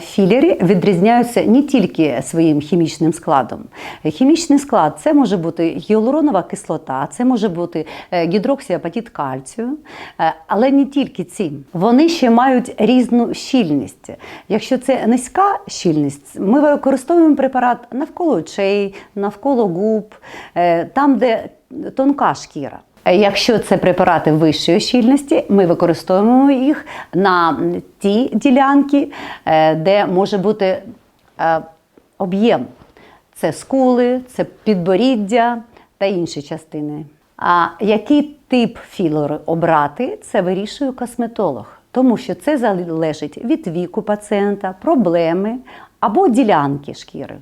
Філери відрізняються не тільки своїм хімічним складом. Хімічний склад це може бути гіалуронова кислота, це може бути е, гідроксіапатит кальцію, е, але не тільки ці. Вони ще мають різну щільність. Якщо це низька щільність, ми використовуємо препарат навколо очей, навколо губ, е, там, де тонка шкіра. Якщо це препарати вищої щільності, ми використовуємо їх на ті ділянки, е, де може бути е, об'єм. Це скули, це підборіддя та інші частини. А який тип філору обрати, це вирішує косметолог, тому що це залежить від віку пацієнта, проблеми або ділянки шкіри.